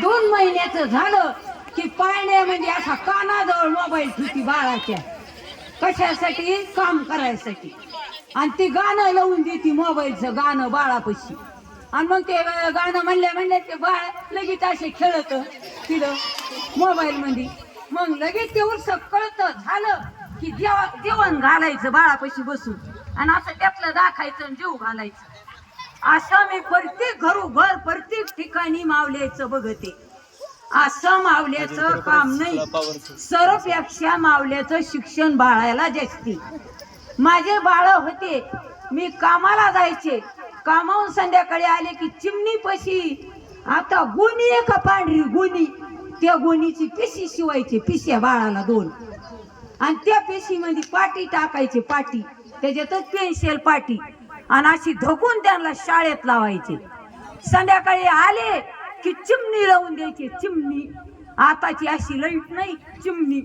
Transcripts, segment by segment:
दोन महिन्याचं झालं की पाळणे म्हणजे असा कानाजवळ मोबाईल ठेवती बाळाच्या. कशासाठी? काम करायसाठी. आणि ती गाणं लावून देते मोबाईलचं गाणं बाळापाशी. आणि मग ते गाणं म्हणल्या म्हणल्या ते बाळ लगेच असे खेळत तिथं मोबाईल मध्ये मग लगेच ते उरस कळत झालं की जेवा जेवण घालायचं बाळापाशी बसून. आणि असं त्यातलं दाखायचं आणि जेव घालायचं. असं मी प्रत्येक घरोघर प्रत्येक ठिकाणी मावल्याचं बघते. असं मावल्याचं काम नाही. सर्वपेक्षा मावल्याचं शिक्षण बाळायला जास्ती. माझे बाळ होते मी कामाला जायचे. कामावून संध्याकाळी आले की चिमणी पशी. आता गुणी आहे का पांढरी गुणी. त्या गुणीची पिशी शिवायची पिश्या बाळाला दोन. आणि त्या पेशीमध्ये पाटी टाकायची पाटी. त्याच्यातच पेन्सिल पाटी. आणि अशी धकून त्यांना शाळेत लावायचे. संध्याकाळी आले की चिमणी लावून द्यायची चिमणी. आताची अशी लाइट नाही चिमणी.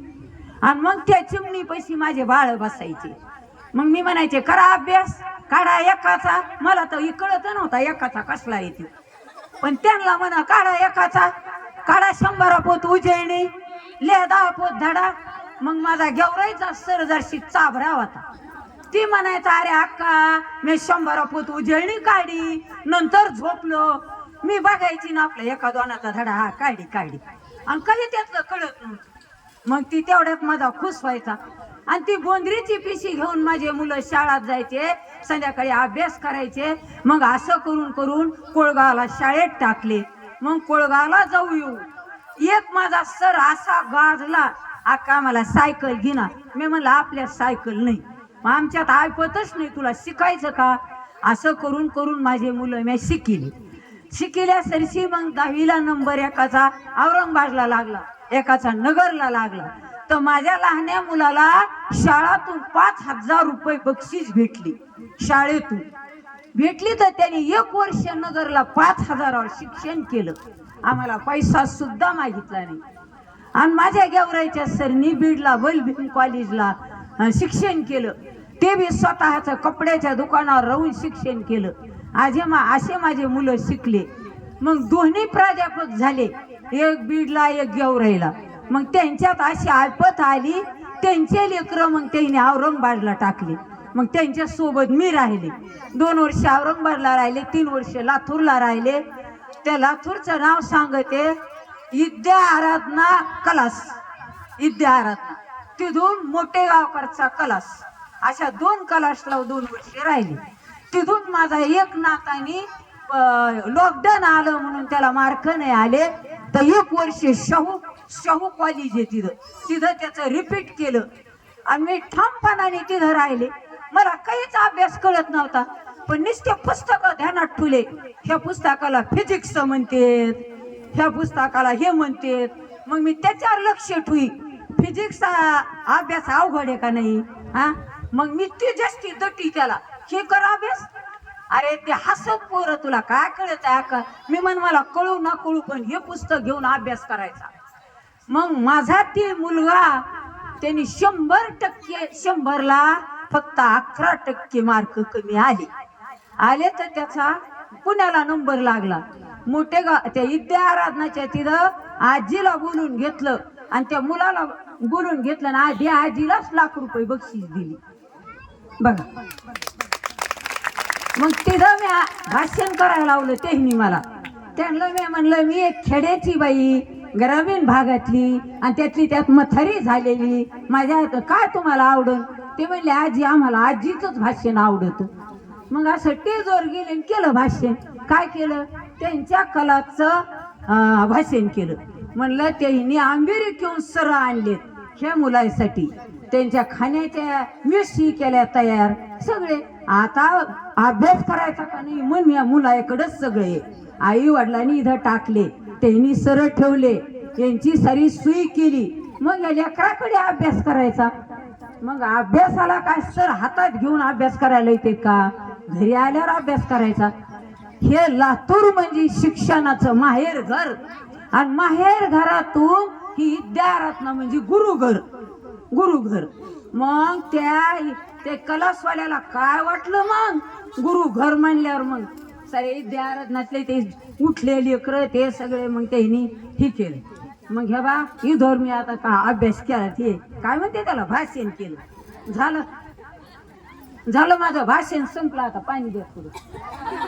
आणि मग त्या चिमणी पैसे माझे बाळ बसायचे. मग मी म्हणायचे करा अभ्यास काढा एकाचा. मला तर हे कळत नव्हता एकाचा कसला येते पण त्यांना म्हणा काढा एकाचा काढा शंभरा पोत उजळणी लेदा पोत धडा. मग माझा गेवरायचा सरदर्शी चाभरा होता. ती म्हणायचा अरे अक्का मी शंभर पोत उजळणी काढी नंतर झोपलो. मी बघायची ना आपलं एका दोनाचा धडा हा काढी काढी. आणि कधी त्यातलं कळत नव्हतं. मग ती तेवढ्यात माझा खुश व्हायचा. आणि ती गोंधळीची पिशी घेऊन माझे मुलं शाळेत जायचे संध्याकाळी अभ्यास करायचे. मग असं करून करून कोळगावला शाळेत टाकले. मग कोळगावला जाऊ येऊ. एक माझा सर असा गाजला अक्का मला सायकल घेणार मी म्हणलं आपल्या सायकल नाही. मग आमच्यात ऐकतच नाही. तुला शिकायचं का? असं करून करून माझे मुलं मी शिकिली. शिकिल्या सरशी मग दहावीला नंबर एकाचा औरंगाबादला लागला. एकाचा नगरला लागला. तर माझ्या लहान्या मुलाला शाळातून पाच हजार रुपये बक्षीस भेटली. शाळेतून. भेटली तर त्याने एक वर्ष नगरला पाच हजारावर शिक्षण केलं. आम्हाला पैसा सुद्धा मागितला नाही. आणि माझ्या गेवरायच्या सरनी बीडला बलभीम कॉलेजला शिक्षण केलं. ते बी स्वतःच कपड्याच्या दुकानावर राहून शिक्षण केलं. आजे मा असे माझे मुलं शिकले. मग दोन्ही प्राध्यापक झाले. एक बीडला एक गेवराईला. मग त्यांच्यात अशी आपत आली. त्यांचे लेकरं मग त्यांनी औरंगाबादला टाकले. मग त्यांच्यासोबत मी राहिले. दोन वर्ष औरंगाबादला राहिले तीन वर्ष लातूरला राहिले. त्या लातूरचं नाव सांगते विद्या आराधना कलास. विद्या आराधना. तिथून मोठे गावकरचा कलास. अशा दोन कलासला दोन वर्षे राहिले. तिथून माझा एक नातानी लॉकडाऊन आलं म्हणून त्याला मार्क नाही आले. तर एक वर्ष शाहू शाहू कॉलेज आहे तिथं. तिथं त्याचं रिपीट केलं. आणि मी ठामपणाने तिथं राहिले. मला काहीच अभ्यास कळत नव्हता. पण नुसते पुस्तकं ध्यानात ठुले ह्या पुस्तकाला फिजिक्स म्हणतेत. ह्या पुस्तकाला हे म्हणतेत. मग मी त्याच्यावर लक्ष ठुई फिजिक्सचा अभ्यास अवघड आहे का नाही? हा? मग मी ते जास्ती दटी त्याला. हे करावेस अभ्यास अरे ते हसत पोरं तुला काय कळत आहे का मी म्हण मला कळू ना कळू पण हे पुस्तक घेऊन अभ्यास करायचा. मग माझा ते मुलगा त्यांनी शंभर टक्के शंभरला फक्त अकरा टक्के मार्क कमी आले आले तर त्याचा पुण्याला नंबर लागला. मोठे गा त्या विद्या आराधनाच्या तिथं आजीला बोलून घेतलं. आणि त्या मुलाला बोलून घेतलं आणि आधी आजीलाच लाख रुपये बक्षीस दिली. बघा. मग तिथं मी भाषण करायला लावलं त्यांनी मला. त्यांना मी म्हणलं मी एक खेड्याची बाई ग्रामीण भागातली आणि त्यातली त्यात मथरी झालेली. माझ्या हात काय तुम्हाला आवडल ते म्हणले आजी आम्हाला आजीचंच भाषण आवडतं. मग असं टेजवर गेले केलं भाषण काय केलं? त्यांच्या कलाचं भाषण केलं. म्हणलं त्यांनी आंबेरी घेऊन सर आणलेत ह्या मुलासाठी. त्यांच्या खाण्याच्या मिरशी केल्या तयार. सगळे. आता अभ्यास करायचा का नाही मन या मुलाकडच सगळे. आई वडिलांनी इथं टाकले. त्यांनी सर ठेवले. यांची सारी सुई केली. मग या लेकराकडे अभ्यास करायचा. मग अभ्यासाला काय सर हातात घेऊन अभ्यास करायला येते का? घरी आल्यावर अभ्यास करायचा. हे लातूर म्हणजे शिक्षणाचं माहेर घर आणि माहेर घरातून ही विद्यारत्न म्हणजे गुरुघर. गुरुघर. मग त्या ते कलसवाल्याला काय वाटलं मग? गुरुघर म्हणल्यावर मग सारे विद्यार्थ्यातले ते उठले लेकर ते सगळे मग त्यांनी हे केलं. मग हे बा ही मी आता का अभ्यास केला ते. काय म्हणते त्याला? भाषण केलं. झालं. झालं माझं भाषण संपलं आता पाणी देत